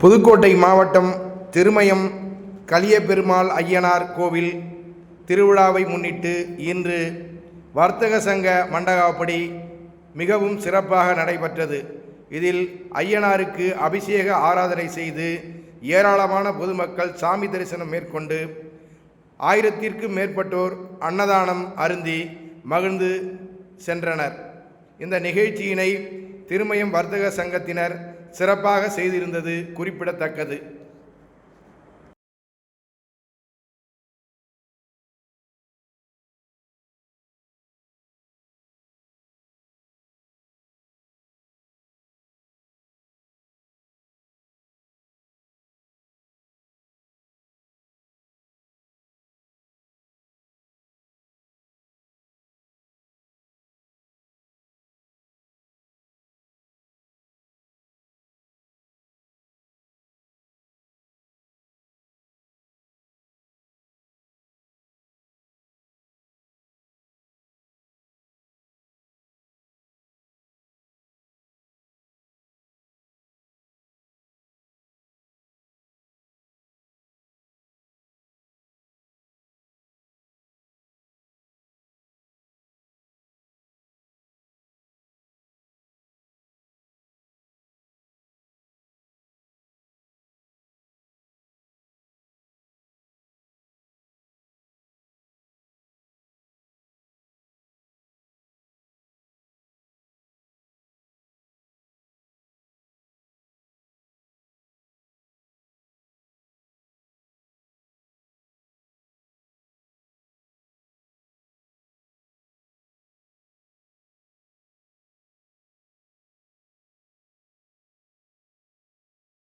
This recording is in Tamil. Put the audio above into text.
புதுக்கோட்டை மாவட்டம் திருமயம் கலியபெருமாள் ஐயனார் கோவில் திருவிழாவை முன்னிட்டு இன்று வர்த்தக சங்க மண்டகாப்படி மிகவும் சிறப்பாக நடைபெற்றது. இதில் ஐயனாருக்கு அபிஷேக ஆராதனை செய்து ஏராளமான பொதுமக்கள் சாமி தரிசனம் மேற்கொண்டு ஆயிரத்திற்கும் மேற்பட்டோர் அன்னதானம் அருந்தி மகிழ்ந்து சென்றனர். இந்த நிகழ்ச்சியினை திருமயம் வர்த்தக சங்கத்தினர் சிறப்பாக செய்திருந்தது குறிப்பிடத்தக்கது.